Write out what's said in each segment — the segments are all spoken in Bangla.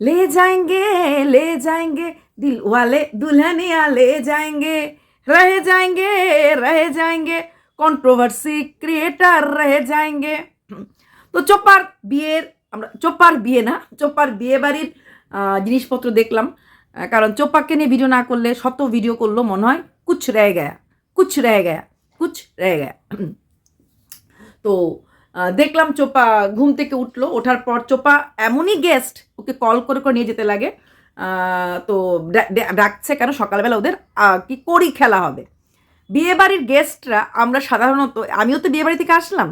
ले जाएंगे ले जाएंगे। दिल वाले दुल्हनिया ले जाएंगे। रह जाएंगे रह जाएंगे। কন্ট্রোভার্সি ক্রিয়েটার রয়ে যায়গে তো চোপার বিয়ের, আমরা চোপার বিয়ে না, চোপার বিয়ে বাড়ির জিনিসপত্র দেখলাম। কারণ চোপাকে নিয়ে ভিডিও না করলে শত ভিডিও করল, মনে হয়। কুচ রয়ে গয়া, কুচ রয়ে গয়া, কুচ রয়ে গয়া। তো দেখলাম চোপা ঘুম থেকে উঠল। ওঠার পর চোপা এমনই গেস্ট ওকে কল করে করে নিয়ে যেতে লাগে। তো ডাকছে কেন? সকালবেলা ওদের কি করি খেলা হবে। বিয়ে বাড়ির গেস্টরা আমরা সাধারণত, আমিও তো বিয়ে বাড়ি থেকে আসলাম।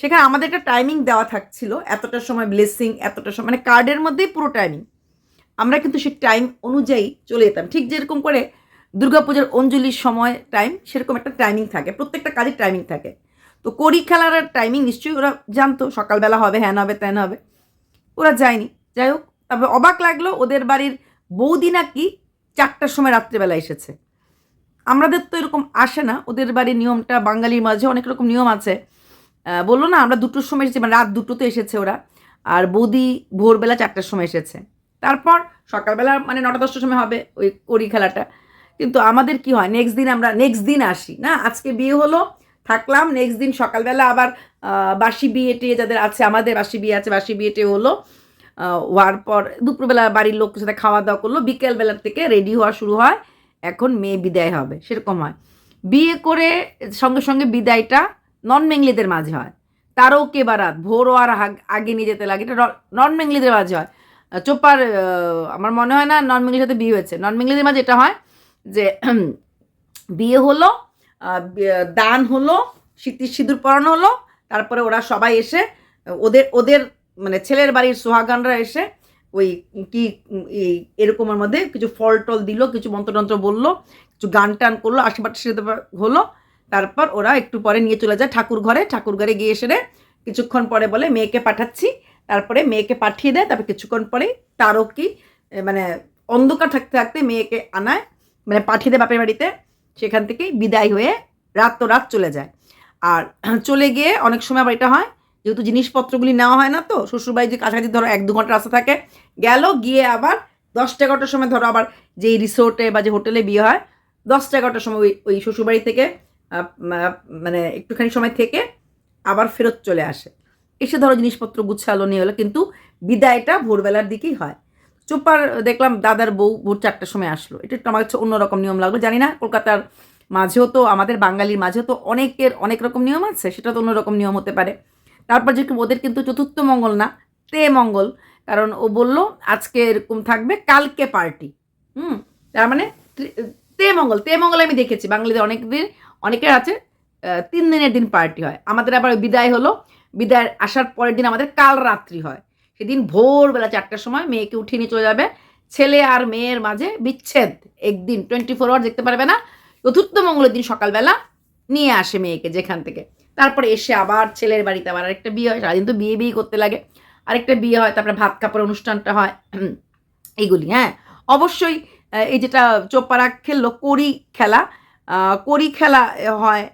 সেখানে আমাদের একটা টাইমিং দেওয়া থাকছিল। এতটা সময় ব্লেসিং এতটা সময় মানে কার্ডের মধ্যেই পুরো টাইমিং আমরা কিন্তু সেই টাইম অনুযায়ী চলে যেতাম। ঠিক যেরকম করে দুর্গাপূজার অঞ্জলির সময় টাইম সেরকম একটা টাইমিং থাকে। প্রত্যেকটা কাজের টাইমিং থাকে। তো কড়ি খেলার টাইমিং নিশ্চয়ই ওরা জানতো, সকালবেলা হবে হ্যান হবে, ত্যান হবে। ওরা যায়নি। যাই হোক, তবে অবাক লাগল ওদের বাড়ির বৌদি নাকি চারটার সময় রাত্রেবেলা এসেছে। আমাদের তো এরকম আসে না, ওদের বাড়ির নিয়মটা, বাঙালির মাঝে অনেক রকম নিয়ম আছে। বলল না, আমরা দুটোর সময় এসেছি মানে রাত দুটোতে এসেছে ওরা। আর বৌদি ভোরবেলা চারটার সময় এসেছে। তারপর সকালবেলা মানে নটা, দশটার সময় হবে ওই কড়ি খেলাটা। কিন্তু আমাদের কি হয় নেক্সট দিন আমরা নেক্সট দিন আসি। না, আজকে বিয়ে হলো থাকলাম। নেক্সট দিন সকালবেলা আবার বাসি বিয়ে টিয়ে যাদের আছে, আমাদের বাসি বিয়ে আছে, বাসি বিয়ে টিয়ে হলো হওয়ার পর দুপুরবেলা বাড়ির লোক সাথে খাওয়া দাওয়া করল। বিকেলবেলার থেকে রেডি হওয়া শুরু হয়। এখন মেয়ে বিদায় হবে, সেরকম হয়। বিয়ে করে সঙ্গে সঙ্গে বিদায়টা নন মেঙ্গলিদের মাঝে হয়। তারও কে বারাত ভোরও আর আগে নিয়ে যেতে লাগে। এটা নন মেঙ্গলিদের মাঝে হয়। চোপার আমার মনে হয় না নন মেঙ্গলির সাথে বিয়ে হয়েছে। নন মেঙ্গলিদের মাঝে এটা হয় যে, বিয়ে হলো দান হলো শীতির সিঁদুর পরানো হলো, তারপরে ওরা সবাই এসে, ওদের ওদের মানে ছেলের বাড়ির সোহাগানরা এসে ওই কি এরকমের মধ্যে কিছু ফল টল দিল, কিছু মন্ত্রতন্ত্র বলল, কিছু গান টান করল, আশীর্বাদ হলো, তারপর ওরা একটু পরে নিয়ে চলে যায় ঠাকুর ঘরে ঠাকুর ঘরে গিয়ে এসে কিছুক্ষণ পরে বলে, মেয়েকে পাঠাচ্ছি। তারপরে মেয়েকে পাঠিয়ে দেয়, তারপর কিছুক্ষণ পরে তারও কি মানে অন্ধকার থাকতে থাকতে মেয়েকে আনায় মানে পাঠিয়ে দেয় বাপের বাড়িতে। সেখান থেকেই বিদায় হয়ে রাত তো রাত চলে যায়। আর চলে গিয়ে অনেক সময় আবার এটা হয়, যেহেতু জিনিসপত্রগুলি নেওয়া হয় না তো, শ্বশুরবাড়ি যে কাছাকাছি ধরো এক দু ঘণ্টা রাস্তা থাকে, গেল, গিয়ে আবার দশটা এগারোটার সময় ধরো আবার যেই রিসোর্টে বা যে হোটেলে বিয়ে হয়, দশটা এগারোটার সময় ওই ওই শ্বশুরবাড়ি থেকে মানে একটুখানি সময় থেকে আবার ফেরত চলে আসে। এসে ধরো জিনিসপত্র গুছালো, নিয়ে হলো কিন্তু বিদায়টা ভোরবেলার দিকেই হয়। চোপার, দেখলাম দাদার বউ ভোর চারটার সময় আসলো। এটা একটু আমার কাছে অন্যরকম নিয়ম লাগল। জানি না, কলকাতার মাঝেও তো, আমাদের বাঙালির মাঝেও তো অনেকের অনেক রকম নিয়ম আছে, সেটা তো অন্যরকম নিয়ম হতে পারে। তারপর যে ওদের কিন্তু চতুর্থ মঙ্গল না, তে মঙ্গল। কারণ ও বলল, আজকে এরকম থাকবে, কালকে পার্টি। হুম, তার মানে তে- মঙ্গল, তে মঙ্গল আমি দেখেছি। বাঙালিদের অনেক দিন, অনেকের আছে তিন দিনের দিন পার্টি হয়। আমাদের আবার বিদায় হলো। বিদায় আসার পরের দিন আমাদের কাল রাত্রি হয়। সেদিন ভোরবেলা চারটার সময় মেয়েকে উঠিয়ে নিয়ে চলে যাবে ছেলে আর মেয়ের মাঝে বিচ্ছেদ। একদিন টোয়েন্টি ফোর আওয়ার দেখতে পারবে না। চতুর্থ মঙ্গলের দিন সকালবেলা নিয়ে আসে মেয়েকে যেখান থেকে। তারপরে এসে আবার ছেলের বাড়িতে আবার আরেকটা বিয়ে হয়। সারাদিন তো বিয়ে বিয়ে করতে লাগে। আরেকটা বিয়ে হয়, তারপরে ভাত কাপড় অনুষ্ঠানটা হয়। এইগুলি হ্যাঁ। অবশ্যই এই যেটা চোপারা খেললো, কড়ি খেলা। কড়ি খেলা হয়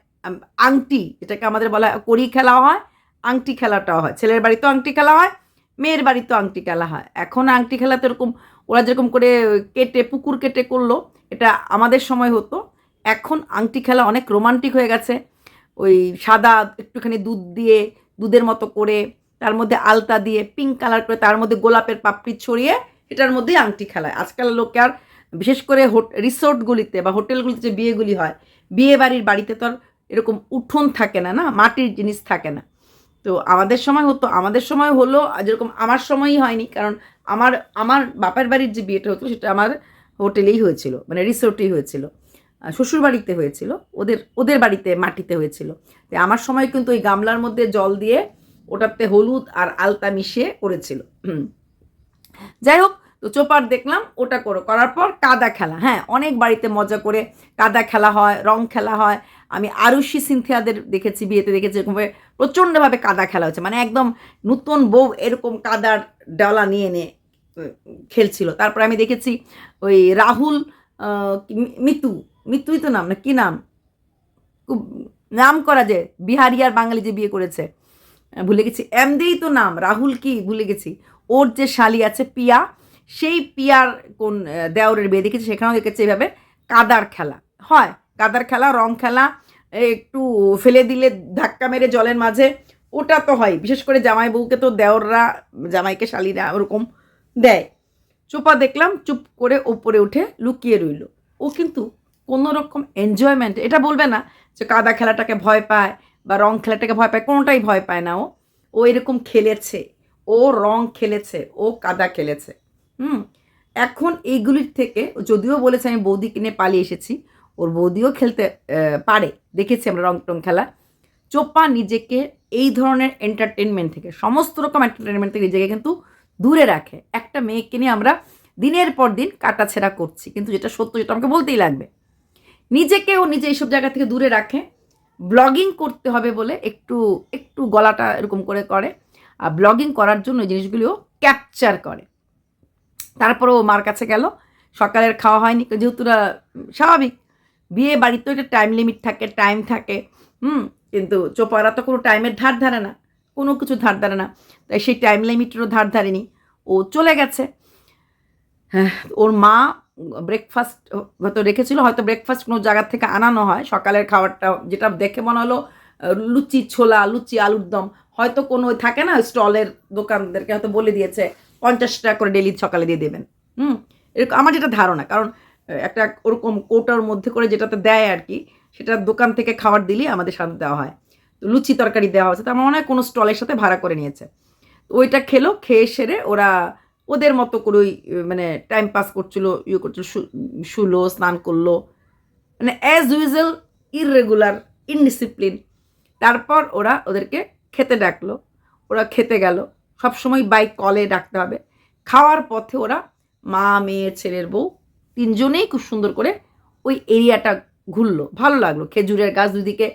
আংটি, যেটাকে আমাদের বলা হয়, কড়ি খেলা হয়, আংটি খেলাটাও হয়। ছেলের বাড়িতেও আংটি খেলা হয় মেয়ের বাড়িতেও আংটি খেলা হয়। এখন আংটি খেলা তো এরকম, ওরা যেরকম করে কেটে, পুকুর কেটে করল, এটা আমাদের সময় হতো। এখন আংটি খেলা অনেক রোমান্টিক হয়ে গেছে। ওই সাদা একটুখানি দুধ দিয়ে, দুধের মতো করে, তার মধ্যে আলতা দিয়ে পিঙ্ক কালার করে, তার মধ্যে গোলাপের পাপড়ি ছড়িয়ে এটার মধ্যেই আংটি খেলায়। আজকাল লোকে আর বিশেষ করে রিসোর্টগুলিতে বা হোটেলগুলিতে যে বিয়েগুলি হয় বিয়ে বাড়ির বাড়িতে তো আর এরকম উঠোন থাকে না না? মাটির জিনিস থাকে না। তো আমাদের সময় হতো, আমাদের সময় হলো যেরকম আমার সময়ই হয়নি, কারণ আমার আমার বাপের বাড়ির যে বিয়েটা হতো সেটা আমার হোটেলেই হয়েছিল মানে রিসোর্টেই হয়েছিল শ্বশুর বাড়িতে হয়েছিল, ওদের ওদের বাড়িতে মাটিতে হয়েছিল তো আমার সময় কিন্তু ওই গামলার মধ্যে জল দিয়ে ওটাতে হলুদ আর আলতা মিশিয়ে করেছিল। যাই হোক, তো চোপার দেখলাম, ওটা করো, করার পর কাদা খেলা হ্যাঁ অনেক বাড়িতে মজা করে কাদা খেলা হয়, রং খেলা হয় আমি আরুষি সিনথিয়াদের দেখেছি বিয়েতে দেখেছি এরকমভাবে প্রচণ্ডভাবে কাদা খেলা হচ্ছে মানে একদম নতুন বউ এরকম কাদার ডালা নিয়ে উম, খেলছিল। তারপর আমি দেখেছি ওই রাহুল মিতু মিতুই তো নাম না কী নাম? খুব নাম করা যে বিহারি আর বাঙালি যে বিয়ে করেছে ভুলে গেছি। এমদেই তো নাম রাহুল কি ভুলে গেছি। ওর যে শালি আছে পিয়া সেই পিয়ার কোন দেওরের বিয়ে দেখেছি সেখানেও দেখেছি এভাবে কাদার খেলা। হয় কাদার খেলা, রং খেলা একটু ফেলে দিলে ধাক্কা মেরে জলের মাঝে, ওটা তো হয়। বিশেষ করে জামাই বউকে তো দেওররা, জামাইকে শালিরা ওরকম দেয়। চোপা দেখলাম, চুপ করে ওপরে উঠে লুকিয়ে রইল। ও কিন্তু কোনো রকম এনজয়মেন্ট এটা বলবে না যে কাদা খেলাটাকে ভয় পায় বা রং খেলাটাকে ভয় পায়, কোনোটাই ভয় পায় না ও। ও এরকম খেলেছে, ও রং খেলেছে, ও কাদা খেলেছে। হুম, এখন এইগুলির থেকে, যদিও বলেছে আমি বৌদি কিনে পালিয়ে এসেছি ওর বৌদিও খেলতে পারে। দেখেছি আমরা রং টং খেলা। চোপা নিজেকে এই ধরনের এন্টারটেনমেন্ট থেকে, সমস্ত রকম এন্টারটেনমেন্ট থেকে নিজেকে কিন্তু দূরে রাখে। একটা মেয়েকে নিয়ে আমরা দিনের পর দিন কাটাছেড়া করছি। কিন্তু যেটা সত্য যেটা আমাকে বলতেই লাগবে। নিজেকে ও নিজে এইসব জায়গা থেকে দূরে রাখে। ব্লগিং করতে হবে বলে একটু একটু গলাটা এরকম করে করে। আর ব্লগিং করার জন্য এই জিনিসগুলিও ক্যাপচার করে। তারপরে ও মার কাছে গেল। সকালের খাওয়া হয়নি যেহেতুরা স্বাভাবিক। বিয়ে বাড়িতে একটা টাইম লিমিট থাকে টাইম থাকে। হুম কিন্তু চোপারা তো কোনো টাইমের ধার ধারে না কোনো কিছু ধার ধারে না। তাই সেই টাইম লিমিটেরও ধার ধারেনি। ও চলে গেছে। হ্যাঁ, ওর মা ব্রেকফাস্ট হয়তো রেখেছিল হয়তো ব্রেকফাস্ট কোনো জায়গা থেকে আনানো হয়। সকালের খাবারটা যেটা দেখে মনে হলো লুচি ছোলা লুচি আলুর দম। হয়তো কোনো থাকে না স্টলের দোকানদেরকে হয়তো বলে দিয়েছে পঞ্চাশ টাকা করে ডেলি সকালে দিয়ে দেবেন। হুম এরকম আমার যেটা ধারণা কারণ একটা ওরকম কোটার মধ্যে করে যেটাতে দেয় আর কি, সেটা দোকান থেকে খাবার দিলেই আমাদের সাথে দেওয়া হয়। তো লুচি তরকারি দেওয়া হয়েছে, তার মনে হয় কোনো স্টলের সাথে ভাড়া করে নিয়েছে। তো ওইটা খেলো, খেয়ে সেরে ওরা ওদের মতো করে ওই মানে টাইম পাস করছিল ইয়ে করছিল শুলো, স্নান করল। মানে অ্যাজ ইউজুয়াল ইররেগুলার ইনডিসিপ্লিন তারপর ওরা ওদেরকে খেতে ডাকলো, ওরা খেতে গেল। সবসময় বাইক কলে ডাকতে হবে। খাওয়ার পথে ওরা মা, মেয়ে, ছেলের বউ তিনজনেই খুব সুন্দর করে ওই এরিয়াটা ঘুরলো। ভালো লাগল খেজুরের গাছ দুদিকে।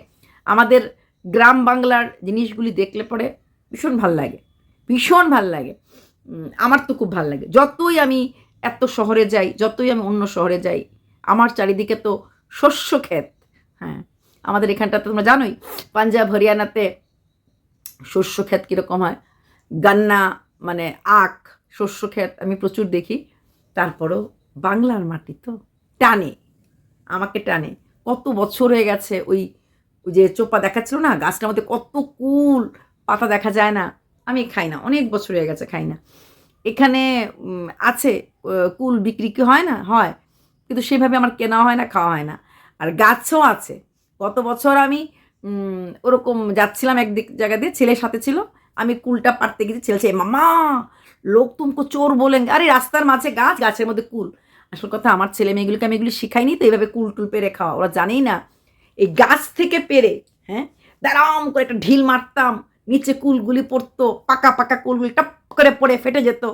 আমাদের গ্রাম বাংলার জিনিসগুলি দেখলে পরে ভীষণ ভালো লাগে, ভীষণ ভালো লাগে। আমার তো খুব ভালো লাগে। যতই আমি এত শহরে যাই, যতই আমি অন্য শহরে যাই, আমার চারিদিকে তো শস্য ক্ষেত। হ্যাঁ আমাদের এখানটা তো তোমরা জানোই, পাঞ্জাব, হরিয়ানাতে শস্য ক্ষেত কীরকম হয়। গান্না মানে আখ, শস্য ক্ষেত আমি প্রচুর দেখি। তারপরেও বাংলার মাটি তো? টানে, আমাকে টানে। কত বছর হয়ে গেছে ওই যে চোপা দেখাচ্ছিল না? গাছটার মধ্যে কত কুল, পাতা দেখা যায় না। আমি খাই না, অনেক বছর হয়ে গেছে খাই না। এখানে আছে কুল বিক্রি কি হয় না? হয়। কিন্তু সেভাবে আমার কেনা হয় না, খাওয়া হয় না। আর গাছও আছে। গত বছর আমি ওরকম যাচ্ছিলাম একদিক জায়গা দিয়ে, ছেলের সাথে ছিল। আমি কুলটা পাড়তে গেছি, ছেলে মামা লোক তুমকো চোর বলেন আরে রাস্তার মাঝে গাছ, গাছের মধ্যে কুল। আসল কথা, আমার ছেলে মেয়েগুলোকে আমি এগুলি শিখাইনি, তো এইভাবে কুল টুল পেরে খাওয়া। ওরা জানেই না, এই গাছ থেকে পেরে হ্যাঁ দাঁড়াম করে একটা ঢিল মারতাম, নিচে কুলগুলি পড়তো, পাকা পাকা কুলগুলি টপ করে পড়ে ফেটে যেত।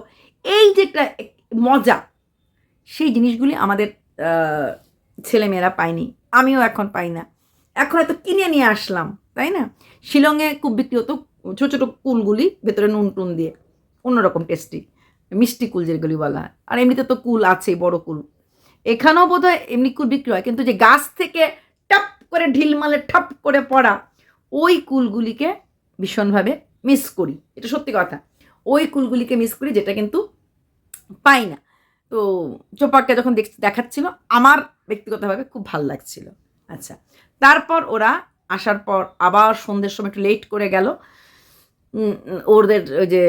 এই যে একটা মজা, সেই জিনিসগুলি আমাদের ছেলেমেয়েরা পায়নি, আমিও এখন পাই না। এখন হয়তো কিনে নিয়ে আসলাম, তাই না? শিলংয়ে খুব বিক্রি হতো ছোটো ছোটো কুলগুলি, ভেতরে নুন টুন দিয়ে, অন্যরকম টেস্টি মিষ্টি কুল যেগুলি বলা হয়। আর এমনিতে তো কুল আছেই, বড় কুল। এখানেও বোধ হয় এমনি কুল বিক্রি হয়, কিন্তু যে গাছ থেকে টাপ করে ঢিল মালে ঠাপ করে পড়া ওই কুলগুলিকে ভীষণভাবে মিস করি। এটা সত্যি কথা। ওই কুলগুলিকে মিস করি যেটা কিন্তু পাই না। তো চোপাকে যখন দেখ দেখাচ্ছিল, আমার ব্যক্তিগতভাবে খুব ভালো লাগছিল। আচ্ছা তারপর ওরা আসার পর আবার সন্ধ্যের সময় একটু লেট করে গেল। ওদের ওই যে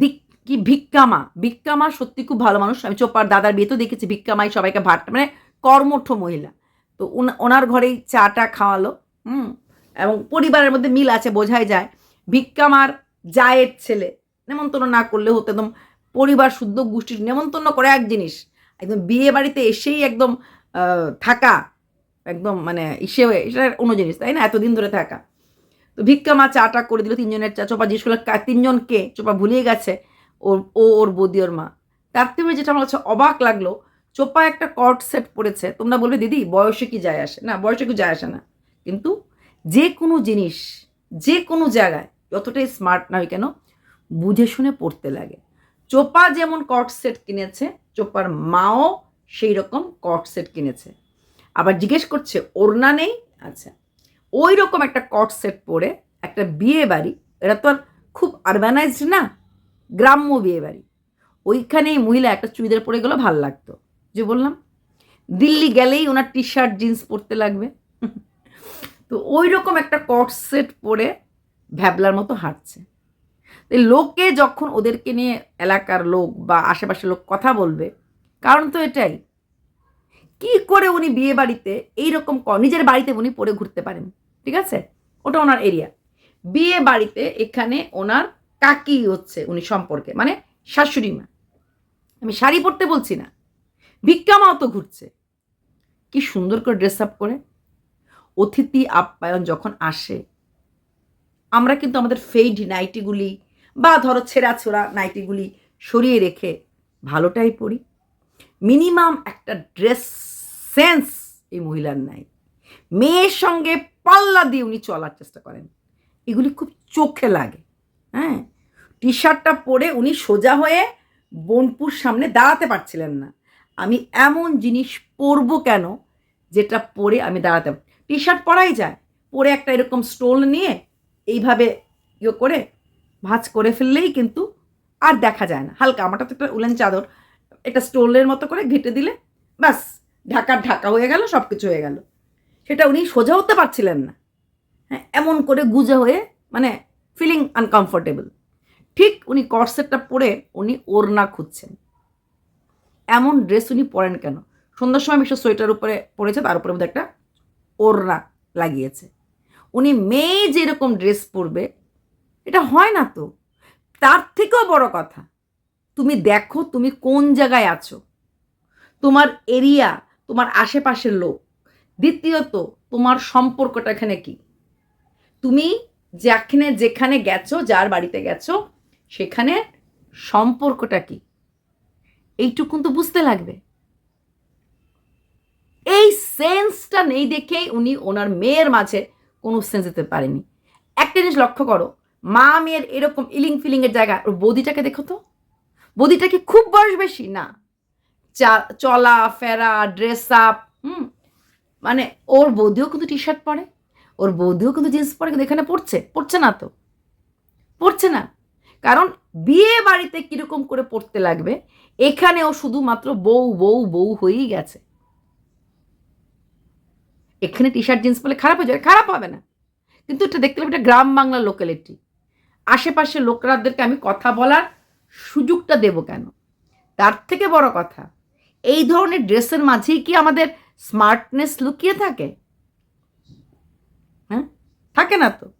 দিক কি ভিক্ষামা? ভিক্ষামা সত্যি খুব ভালো মানুষ। আমি চোপার দাদার বিয়েতেও দেখেছি, ভিক্ষামাই সবাইকে ভাট মানে কর্মঠ মহিলা। তো ওনার ঘরেই চাটা খাওয়ালো, হুম? এবং পরিবারের মধ্যে মিল আছে, বোঝাই যায়। ভিক্ষামার জায়ের ছেলে। নেমন্তন্ন না করলে হতো একদম পরিবার শুদ্ধ গোষ্ঠীর নেমন্তন্ন করে এক জিনিস, একদম বিয়ে বাড়িতে এসেই একদম থাকা। একদম মানে ইসে হয়ে অন্য জিনিস, তাই না? এতদিন ধরে থাকা। তো ভিক্ষা মা চাটা করে দিল তিনজনের চা। চোপা জিনিসগুলো করল, "কা- তিনজন কে? চোপা ভুলিয়ে গেছে। ওর, ও ওর বৌদি ওর মা। তার থেকে যেটা আমার কাছে অবাক লাগল, চোপা একটা কর্ড সেট পড়েছে তোমরা বলবে, দিদি, বয়সে কি যায় আসে? না, বয়সে কি যায় আসে না। কিন্তু যে কোনো জিনিস, যে কোনো জায়গায়, যতটাই স্মার্ট না হয় কেন, বুঝে শুনে পড়তে লাগে। চোপা যেমন কট সেট কিনেছে, চোপার মাও সেই রকম কট সেট কিনেছে। আবার জিজ্ঞেস করছে, ওড়না নেই? আচ্ছা। ওই রকম একটা কট সেট পরে একটা বিয়ে বাড়ি এটা তো আর খুব আরবানাইজড না? গ্রাম্য বিয়ে বাড়ি। ওইখানে এই মহিলা একটা চুড়িদার পরে গেলেও ভালো লাগতো। যে বললাম, দিল্লি গেলেই ওনার টি শার্ট জিন্স পরতে লাগবে। তো ওই রকম একটা কট সেট পরে ভ্যাবলার মতো হাঁটছে। লোকে যখন ওদেরকে নিয়ে এলাকার লোক বা আশেপাশের লোক কথা বলবে, কারণ তো এটাই। কি করে উনি বিয়ে বাড়িতে এইরকম নিজের বাড়িতে উনি পরে ঘুরতে পারেন, ঠিক আছে? ওটা ওনার এরিয়া বিয়ে বাড়িতে এখানে ওনার কাকি হচ্ছে উনি সম্পর্কে মানে শাশুড়ি মা। আমি শাড়ি পরতে বলছি না, ভিক্ষা মাও তো ঘুরছে। কি সুন্দর করে ড্রেস আপ করে। অতিথি আপ্যায়ন যখন আসে, আমরা কিন্তু আমাদের ফেইড নাইটিগুলি বা ধরো ছেঁড়া ছোড়া নাইটিগুলি সরিয়ে রেখে ভালোটাই পরি। মিনিমাম একটা ড্রেস সেন্স এই মহিলার নাই। মেয়ের সঙ্গে পাল্লা দিয়ে উনি চলার চেষ্টা করেন। এগুলি খুব চোখে লাগে। হ্যাঁ? টি শার্টটা পরে উনি সোজা হয়ে বনপুর সামনে দাঁড়াতে পারছিলেন না। আমি এমন জিনিস পরবো কেন যেটা পরে আমি দাঁড়াতে টি শার্ট পরাই যায়। পরে একটা এরকম স্টোল নিয়ে এইভাবে ইয়ে করে, ভাঁজ করে ফেললেই কিন্তু আর দেখা যায় না। হালকা, আমারটা তো একটা উলেন চাদর। একটা স্টোলের মতো করে ঘেটে দিলে ব্যাস ঢাকার ঢাকা হয়ে গেল সব কিছু হয়ে গেল। সেটা উনি সোজা হতে পারছিলেন না। হ্যাঁ এমন করে গুজে হয়ে মানে ফিলিং আনকমফোর্টেবল ঠিক উনি কর্সেটটা পরে উনি ওড়না খুঁজছেন। এমন ড্রেস উনি পরেন কেন? সন্ধ্যার সময় মিশ্র সোয়েটার উপরে পরেছে, তার উপরে বোধহয় একটা ওড়না লাগিয়েছে। উনি মেয়ে যেরকম ড্রেস পরবে, এটা হয় না তো। তার থেকেও বড় কথা, তুমি দেখো তুমি কোন জায়গায় আছো। তোমার এরিয়া তোমার আশেপাশের লোক। দ্বিতীয়ত, তোমার সম্পর্কটা এখানে কি? তুমি যেখানে যেখানে গেছো, যার বাড়িতে গেছো, সেখানে সম্পর্কটা কি? এইটুকুন তো বুঝতে লাগবে। এই সেন্সটা নেই দেখেই উনি ওনার মেয়ের মাঝে কোনো সেন্স দিতে পারেনি। একটা জিনিস লক্ষ্য করো, মা মেয়ের এরকম ইলিং ফিলিংয়ের জায়গা, ওর বৌদিটাকে দেখো তো। বৌদিটা কি খুব বয়স বেশি, না। চলা, ফেরা ড্রেস আপ হুম। মানে ওর বৌদিও কিন্তু টি শার্ট পরে। ওর বৌদিও কিন্তু জিন্স পরে কিন্তু এখানে পড়ছে পড়ছে না তো। পড়ছে না। কারণ বিয়ে বাড়িতে কীরকম করে পড়তে লাগবে, এখানেও শুধুমাত্র বউ বউ বউ হয়েই গেছে। এখানে টি শার্ট জিন্স পরলে খারাপ হয়ে যাবে, খারাপ হবে না। কিন্তু এটা দেখতে হবে এটা গ্রাম বাংলার লোকালিটি আশেপাশের লোকরাদেরকে আমি কথা বলার সুযোগটা দেব কেন? তার থেকে বড় কথা, এই ধরনের ড্রেসের মাঝেই কি আমাদের স্মার্টনেস লুকিয়ে থাকে? হ্যাঁ থাকে না তো।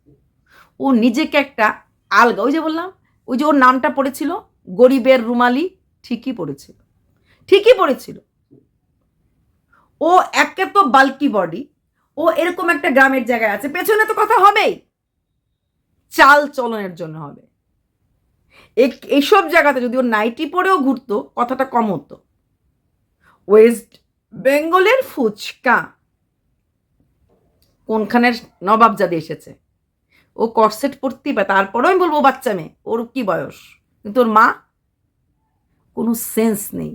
ও নিজেকে একটা আলগা ওই যে বললাম, ওই যে ওর নামটা পড়েছিল, গরিবের রুমালি, ঠিকই পড়েছিল। ঠিকই পড়েছিল। ও একে তো বাল্কি বডি ও এরকম একটা গ্রামের জায়গায় আছে। পেছনে তো কথা হবেই। চাল চলনের জন্য হবে। এইসব জায়গাতে যদি ও নাইটি পরেও ঘুরতো, কথাটা কম হতো। ওয়েস্ট বেঙ্গলের ফুচকা। কোনখানের নবাবজাদি এসেছে? ও করসেট পরতেই পারে, তারপরেও আমি বলব বাচ্চা মেয়ে, ওর কি বয়স? কিন্তু ওর মা? কোনো সেন্স নেই।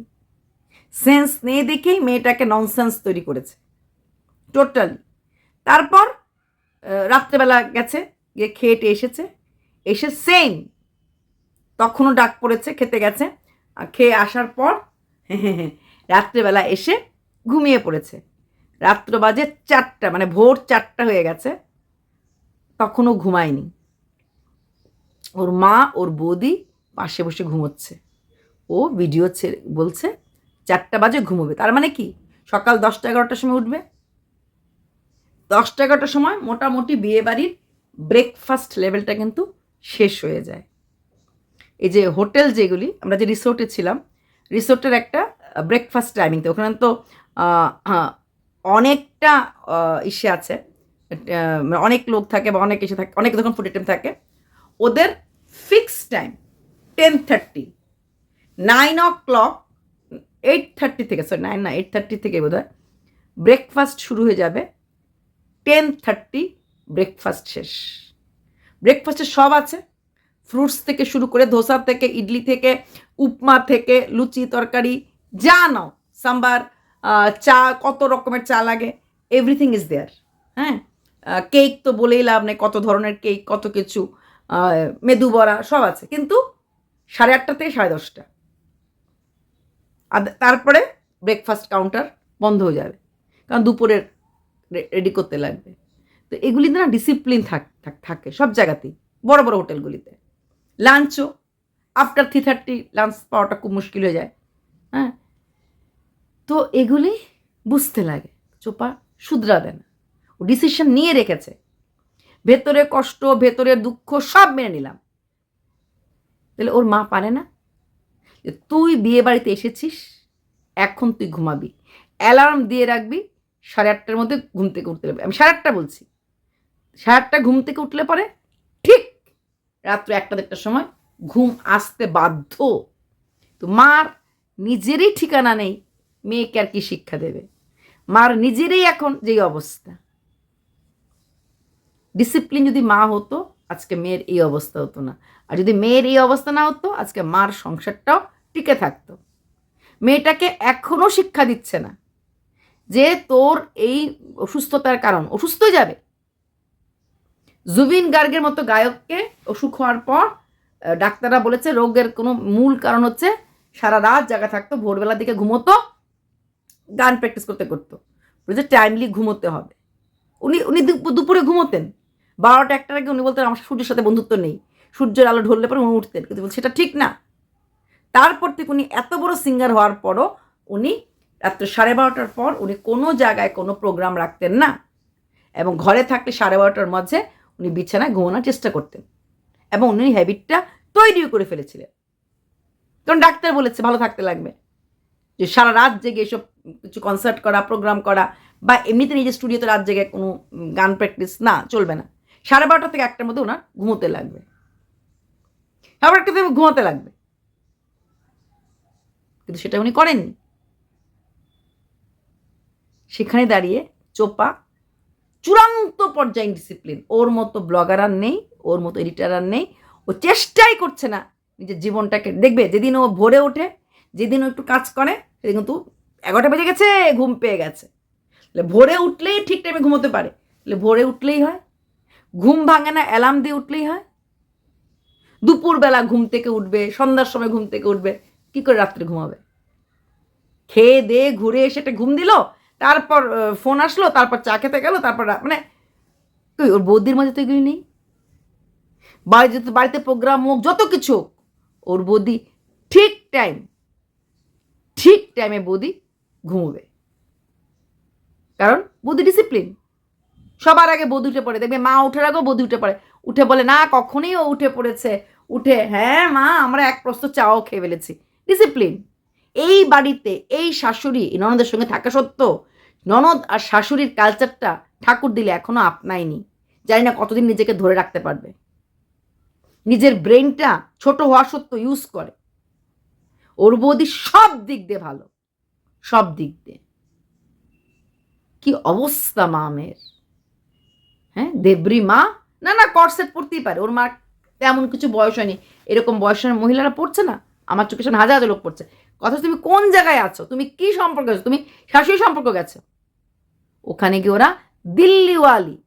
সেন্স নেই দেখেই মেয়েটাকে ননসেন্স তৈরি করেছে। টোটালি তারপর রাত্রেবেলা গেছে, গিয়ে খেয়ে টেয়ে এসেছে। এসে সেম তখনও ডাক পড়েছে, খেতে গেছে। খেয়ে আসার পর, রাত্রেবেলা এসে ঘুমিয়ে পড়েছে। রাত্র বাজে চারটা মানে ভোর চারটা হয়ে গেছে। তখনও ঘুমায়নি। ওর মা ওর বৌদি পাশে বসে ঘুমোচ্ছে। ও ভিডিও ছেড়ে বলছে চারটা বাজে ঘুমোবে। তার মানে কি? সকাল দশটা এগারোটার সময় উঠবে। দশটা এগারোটার সময় মোটামুটি বিয়ে বাড়ির ব্রেকফাস্ট লেভেলটা কিন্তু শেষ হয়ে যায়। এই যে হোটেল যেগুলি আমরা যে রিসোর্টে ছিলাম রিসোর্টের একটা ব্রেকফাস্ট টাইমিং তো। ওখানে তো আহ, অনেকটা ইসে আছে। মানে অনেক লোক থাকে বা অনেক এসে থাকে, অনেক যখন ফুড আইটেম থাকে। ওদের fix time ten thirty nine o'clock eight thirty থেকে সরি নাইন না এইট থার্টি থেকে বোধ হয় ব্রেকফাস্ট শুরু হয়ে যাবে। টেন থার্টি ব্রেকফাস্ট শেষ। ব্রেকফাস্টে সব আছে। ফ্রুটস থেকে শুরু করে ধোসা থেকে, ইডলি থেকে, উপমা থেকে, লুচি, তরকারি, যা নাও, সাম্বার চা, কত রকমের চা লাগে? এভরিথিং ইজ দেয়ার হ্যাঁ? কেক তো বলেই লাভ নেই, কত ধরনের কেক কত কিছু মেদু বড়া, সব আছে। কিন্তু সাড়ে আটটা থেকে সাড়ে দশটা। আর তারপরে ব্রেকফাস্ট কাউন্টার বন্ধ হয়ে যাবে। কারণ দুপুরের রেডি করতে লাগবে। তো এগুলিতে না ডিসিপ্লিন থাক, থাক- থাকে সব জায়গাতেই, বড় বড় হোটেলগুলিতে। লাঞ্চও আফটার থ্রি থার্টি লাঞ্চ পাওয়াটা খুব মুশকিল হয়ে যায়। হ্যাঁ? তো এগুলি বুঝতে লাগে। চোপা শুধরাবে না। ও ডিসিশন নিয়ে রেখেছে। ভেতরে কষ্ট, ভেতরে দুঃখ, সব মেনে নিলাম। তাহলে ওর মা পারে না? যে তুই বিয়ে বাড়িতে এসেছিস, এখন তুই ঘুমাবি। অ্যালার্ম দিয়ে রাখবি, সাড়ে আটটার মধ্যে ঘুম থেকে উঠতে হবে আমি সাড়ে আটটা বলছি। সাড়ে আটটা ঘুম থেকে উঠলে পরে ঠিক রাত্র একটা দেড়টার সময় ঘুম আসতে বাধ্য। তো মার নিজেরই ঠিকানা নেই। মেয়েকে আর কি শিক্ষা দেবে? মার নিজেরই এখন যেই অবস্থা। ডিসিপ্লিন যদি মা হতো, আজকে মেয়ের এই অবস্থা হতো না। আর যদি মেয়ের এই অবস্থা না হতো, আজকে মার সংসারটাও টিকে থাকতো। মেয়েটাকে এখনও শিক্ষা দিচ্ছে না যে তোর এই অসুস্থতার কারণ। অসুস্থ যাবে। জুবিন গার্গের মতো গায়ককে অসুখ হওয়ার পর ডাক্তাররা বলেছে রোগের কোনো মূল কারণ হচ্ছে সারা রাত জায়গা থাকতো, ভোরবেলার দিকে ঘুমোতো গান প্র্যাকটিস করতে করতো। বলেছে টাইমলি ঘুমোতে হবে। উনি উনি দুপ- দুপুরে ঘুমোতেন। বারোটা একটার আগে উনি বলতেন, আমার সূর্যের সাথে বন্ধুত্ব নেই। সূর্যের আলো ঢললে পরে উনি উঠতেন। কিন্তু সেটা ঠিক না। তারপর থেকে উনি এত বড় সিঙ্গার হওয়ার পরও উনি রাত্রে সাড়ে বারোটার পর উনি কোনো জায়গায় কোনো প্রোগ্রাম রাখতেন না। এবং ঘরে থাকলে সাড়ে বারোটার মাঝে উনি বিছানায় ঘুমানোর চেষ্টা করতেন। এবং উনি হ্যাবিটটা তৈরিও করে ফেলেছিলেন। কারণ ডাক্তার বলেছে, ভালো থাকতে লাগবে। যে সারা রাত জেগে এসব কিছু কনসার্ট করা প্রোগ্রাম করা বা এমনিতে নিজের স্টুডিওতে রাত জেগে কোনো গান প্র্যাকটিস না, চলবে না। সাড়ে বারোটা থেকে একটার মধ্যে ওনার ঘুমোতে লাগবে। আবার একটা থেকে ঘুমাতে লাগবে। কিন্তু সেটা উনি করেননি। সেখানে দাঁড়িয়ে চোপা চূড়ান্ত পর্যায়ে ডিসিপ্লিন ওর মতো ব্লগার আর নেই, ওর মতো এডিটার আর নেই। ও চেষ্টাই করছে না নিজের জীবনটাকে। দেখবে, যেদিন ও ভোরে ওঠে যেদিন একটু কাজ করে, সেদিন কিন্তু এগারোটা বেজে গেছে, ঘুম পেয়ে গেছে। তাহলে ভোরে উঠলেই ঠিক টাইমে ঘুমোতে পারে। তাহলে ভোরে উঠলেই হয়, ঘুম ভাঙে না অ্যালার্ম দিয়ে উঠলেই হয়। দুপুরবেলা ঘুম থেকে উঠবে, সন্ধ্যার সময় ঘুম থেকে উঠবে, কি করে রাত্রে ঘুমাবে? খেয়ে দিয়ে ঘুরে এসে একটা ঘুম দিল, তারপর ফোন আসলো, তারপর চা খেতে গেলো, তারপর মানে কই, ওর বৌদির মাঝে তো এগুলি নেই। বাড়িতে বাড়িতে প্রোগ্রাম হোক, যত কিছু ওর বৌদি ঠিক টাইম ঠিক টাইমে বৌদি ঘুমোবে। কারণ বৌদি ডিসিপ্লিন সবার আগে বৌদি উঠে পড়ে। দেখবে মা ওঠার আগেও বৌদি উঠে পড়ে। উঠে বলে, না, কখনই ও উঠে পড়েছে। উঠে হ্যাঁ মা, আমরা এক প্রস্ত চাও খেয়ে ফেলেছি। ডিসিপ্লিন এই বাড়িতে এই শাশুড়ি ননদের সঙ্গে থাকা সত্ত্বেও ননদ আর শাশুড়ির কালচারটা ঠাকুর দিলে এখনও আপনায়নি। জানি না কতদিন নিজেকে ধরে রাখতে পারবে। নিজের ব্রেনটা ছোট হওয়া সত্ত্বেও ইউজ করে। ওর বৌদি সব দিক দিয়ে ভালো। সব দিক দিয়ে। কি অবস্থা মা মেয়ের? হ্যাঁ দেবরি মা? না না কর্সেট পড়তেই পারে। ওর মা তেমন কিছু বয়স হয়নি। এরকম বয়সের মহিলারা পড়ছে না? আমার চোখের সামনে হাজার হাজার লোক পড়ছে কথা তুমি কোন জায়গায় আছো? তুমি কি সম্পর্কে আছো? তুমি শাশুড়ি সম্পর্ক গেছো? ওখানে গিয়ে ওরা দিল্লিওয়ালি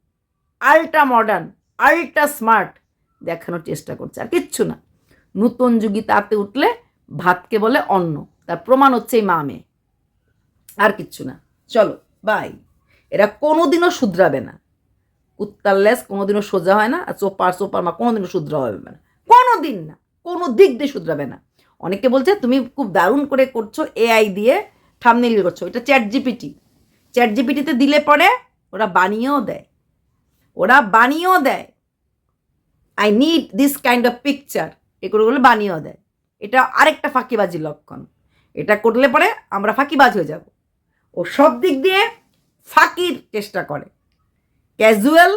আল্ট্রা মডার্ন আল্ট্রা স্মার্ট দেখানোর চেষ্টা করছে। আর কিচ্ছু না। নূতন যুগী তাতে উঠলে ভাতকে বলে অন্ন। তার প্রমাণ হচ্ছে এই মা মেয়ে আর কিচ্ছু না। চলো বাই এরা কোনোদিনও শুধরাবে না। কুত্তার লেস কোনোদিনও সোজা হয় না, আর চোপার চোপার মা কোনোদিনও শুধরা হবে না। কোনো দিন না। কোনো দিক দিয়ে শুধরাবে না। অনেকে বলছে, তুমি খুব দারুণ করে করছ এআই দিয়ে থামনেল করছ। এটা চ্যাট জিপিটি চ্যাট জিপিটিতে দিলে পরে ওরা বানিয়েও দেয়। ওরা বানিয়েও দেয়। I need this kind of picture এগুলো বানিয়েও দেয়। এটা আরেকটা ফাঁকিবাজির লক্ষণ। এটা করলে পরে আমরা ফাঁকিবাজ হয়ে যাব। ও সব দিক দিয়ে ফাঁকির চেষ্টা করে। ক্যাজুয়াল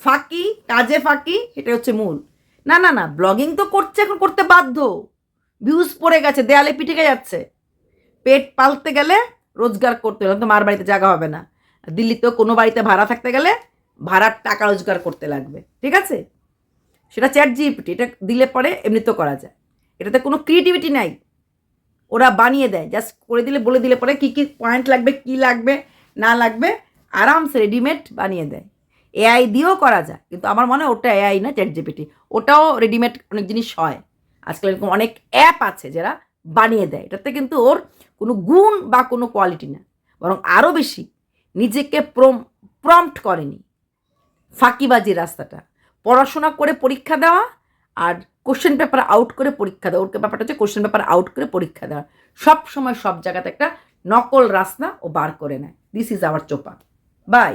ফাঁকি, কাজে ফাঁকি এটা হচ্ছে মূল। না না না ব্লগিং তো করছে, এখন করতে বাধ্য। ভিউজ পড়ে গেছে, দেয়ালে পিঠে যাচ্ছে। পেট পালতে গেলে রোজগার করতে হলে, তো মার বাড়িতে জায়গা হবে না। দিল্লিতেও কোনো বাড়িতে ভাড়া থাকতে গেলে ভাড়ার টাকা রোজগার করতে লাগবে। ঠিক আছে? সেটা চ্যাট জিপিটি এটা দিলে পরে এমনিতেও করা যায়। এটাতে কোনো ক্রিয়েটিভিটি নাই। ওরা বানিয়ে দেয়। জাস্ট করে দিলে, বলে দিলে পরে কী কী পয়েন্ট লাগবে, কী লাগবে, না লাগবে, আরামসে রেডিমেড বানিয়ে দেয়। এআই দিয়েও করা যায়, কিন্তু আমার মনে হয় ওটা এআই না চ্যাট জিপিটি ওটাও রেডিমেড অনেক জিনিস হয়। আজকাল এরকম অনেক অ্যাপ আছে যারা বানিয়ে দেয়। এটাতে কিন্তু ওর কোনো গুণ বা কোনো কোয়ালিটি না। বরং আরও বেশি নিজেকে প্রম প্রম্পট করেনি। ফাঁকিবাজি রাস্তাটা। পড়াশোনা করে পরীক্ষা দেওয়া আর কোশ্চেন পেপার আউট করে পরীক্ষা দেওয়া। ওর ব্যাপারটা হচ্ছে কোশ্চেন পেপার আউট করে পরীক্ষা দেওয়া। সব সময় সব জায়গাতে একটা নকল রাস্তা ও বার করে নেয়। দিস ইজ আওয়ার চোপা বাই